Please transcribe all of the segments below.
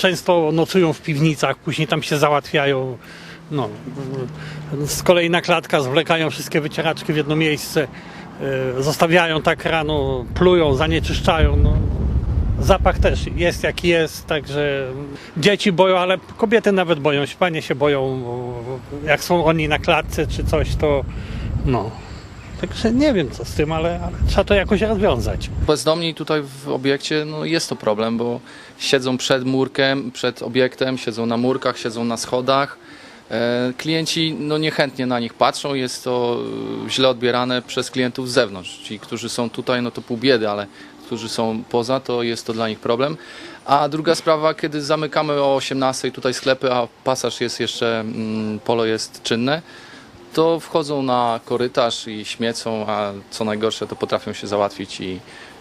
często nocują w piwnicach, później tam się załatwiają. No, z kolejna klatka zwlekają wszystkie wycieraczki w jedno miejsce, e, zostawiają tak rano, plują, zanieczyszczają. No. Zapach też jest jaki jest, także dzieci boją, ale kobiety nawet boją się, panie się boją, bo jak są oni na klatce czy coś, to no. Także nie wiem co z tym, ale, ale trzeba to jakoś rozwiązać. Bezdomni tutaj w obiekcie no jest to problem, bo siedzą przed murkiem, przed obiektem, siedzą na murkach, siedzą na schodach. E, Klienci no niechętnie na nich patrzą, jest to e, źle odbierane przez klientów z zewnątrz. Ci, którzy są tutaj, no to pół biedy, ale którzy są poza, to jest to dla nich problem. A druga sprawa, kiedy zamykamy o 18 tutaj sklepy, a pasaż jest jeszcze, mm, polo jest czynne, to wchodzą na korytarz i śmiecą, a co najgorsze, to potrafią się załatwić i,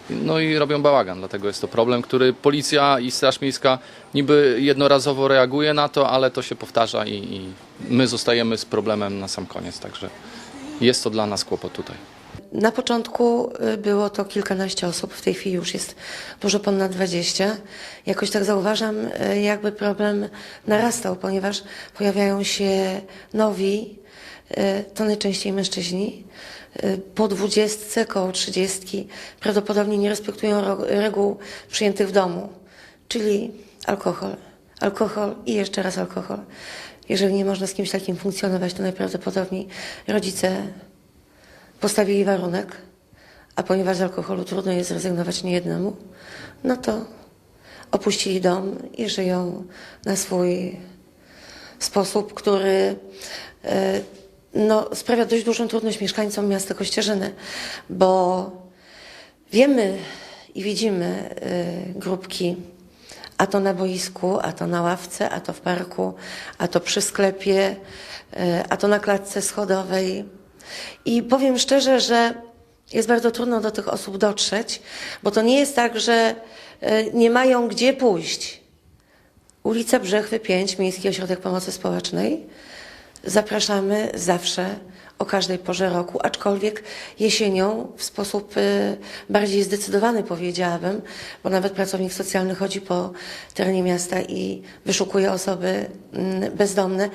no i robią bałagan. Dlatego jest to problem, który policja i Straż Miejska niby jednorazowo reaguje na to, ale to się powtarza i, i my zostajemy z problemem na sam koniec. Także jest to dla nas kłopot tutaj. Na początku y, było to kilkanaście osób, w tej chwili już jest dużo ponad 20. Jakoś tak zauważam, y, jakby problem narastał, ponieważ pojawiają się nowi, y, to najczęściej mężczyźni. Po dwudziestce, koło trzydziestki prawdopodobnie nie respektują reguł przyjętych w domu, czyli alkohol, alkohol i jeszcze raz alkohol. Jeżeli nie można z kimś takim funkcjonować, to najprawdopodobniej rodzice postawili warunek, a ponieważ z alkoholu trudno jest zrezygnować niejednemu, no to opuścili dom i żyją na swój sposób, który e, no, sprawia dość dużą trudność mieszkańcom miasta Kościerzyny, bo wiemy i widzimy e, grupki, a to na boisku, a to na ławce, a to w parku, a to przy sklepie, e, a to na klatce schodowej. I powiem szczerze, że jest bardzo trudno do tych osób dotrzeć, bo to nie jest tak, że e, nie mają gdzie pójść. Ulica Brzechwy 5, Miejski Ośrodek Pomocy Społecznej. Zapraszamy zawsze o każdej porze roku, aczkolwiek jesienią w sposób y, bardziej zdecydowany powiedziałabym, bo nawet pracownik socjalny chodzi po terenie miasta i wyszukuje osoby mm, bezdomne.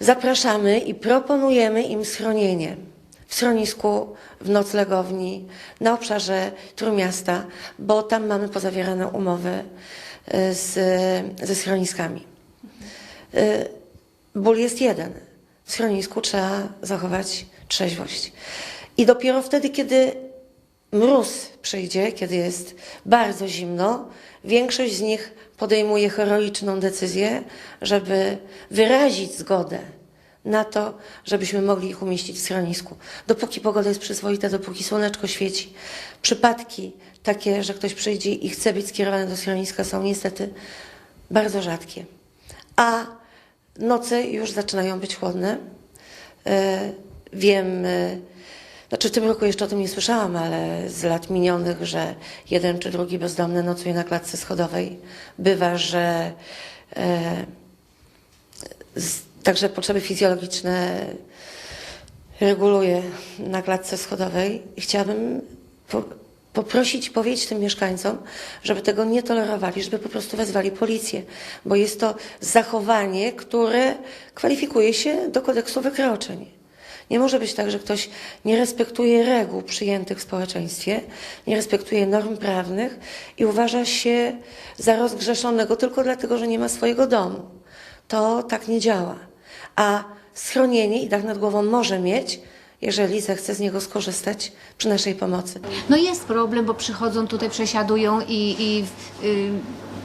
Zapraszamy i proponujemy im schronienie w schronisku, w noclegowni, na obszarze Trójmiasta, bo tam mamy pozawierane umowy y, z, ze schroniskami. Y, Ból jest jeden. W schronisku trzeba zachować trzeźwość. I dopiero wtedy, kiedy mróz przyjdzie, kiedy jest bardzo zimno, większość z nich podejmuje heroiczną decyzję, żeby wyrazić zgodę na to, żebyśmy mogli ich umieścić w schronisku. Dopóki pogoda jest przyzwoita, dopóki słoneczko świeci, przypadki takie, że ktoś przyjdzie i chce być skierowany do schroniska są niestety bardzo rzadkie. A noce już zaczynają być chłodne. E, Wiem, e, znaczy w tym roku jeszcze o tym nie słyszałam, ale z lat minionych, że jeden czy drugi bezdomny nocuje na klatce schodowej. Bywa, że e, z, także potrzeby fizjologiczne reguluje na klatce schodowej. I chciałabym po, poprosić, powiedzieć tym mieszkańcom, żeby tego nie tolerowali, żeby po prostu wezwali policję, bo jest to zachowanie, które kwalifikuje się do kodeksu wykroczeń. Nie może być tak, że ktoś nie respektuje reguł przyjętych w społeczeństwie, nie respektuje norm prawnych i uważa się za rozgrzeszonego tylko dlatego, że nie ma swojego domu. To tak nie działa. A schronienie i dach nad głową może mieć, jeżeli zechce z niego skorzystać przy naszej pomocy. No jest problem, bo przychodzą tutaj, przesiadują i, i y,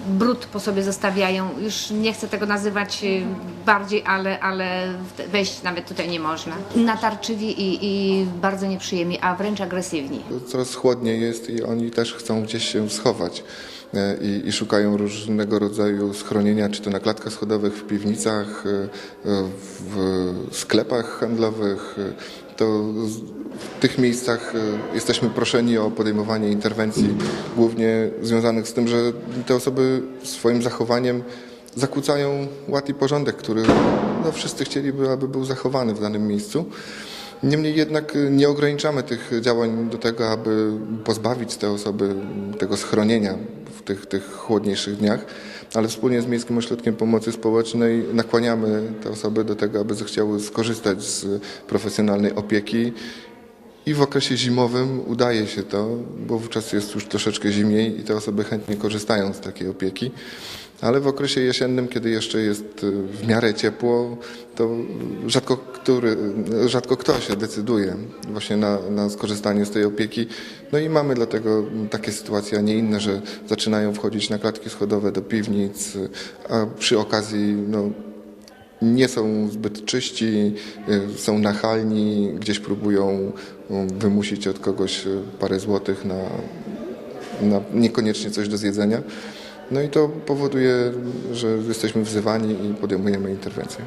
brud po sobie zostawiają. Już nie chcę tego nazywać y, bardziej, ale, ale wejść nawet tutaj nie można. Natarczywi i, i bardzo nieprzyjemni, a wręcz agresywni. Coraz chłodniej jest i oni też chcą gdzieś się schować i, i szukają różnego rodzaju schronienia, czy to na klatkach schodowych, w piwnicach, e, e, w sklepach handlowych. E, To w tych miejscach e, jesteśmy proszeni o podejmowanie interwencji, głównie związanych z tym, że te osoby swoim zachowaniem zakłócają ład i porządek, który no, wszyscy chcieliby, aby był zachowany w danym miejscu. Niemniej jednak nie ograniczamy tych działań do tego, aby pozbawić te osoby tego schronienia tych, tych chłodniejszych dniach, ale wspólnie z Miejskim Ośrodkiem Pomocy Społecznej nakłaniamy te osoby do tego, aby zechciały skorzystać z profesjonalnej opieki. I w okresie zimowym udaje się to, bo wówczas jest już troszeczkę zimniej i te osoby chętnie korzystają z takiej opieki. Ale w okresie jesiennym, kiedy jeszcze jest y, w miarę ciepło, to rzadko, który, rzadko kto się decyduje właśnie na, na skorzystanie z tej opieki. No i mamy dlatego takie sytuacje, a nie inne, że zaczynają wchodzić na klatki schodowe do piwnic, a przy okazji no, nie są zbyt czyści, y, są nachalni, gdzieś próbują y, wymusić od kogoś y, parę złotych na, na niekoniecznie coś do zjedzenia. No i to powoduje, że jesteśmy wzywani i podejmujemy interwencję.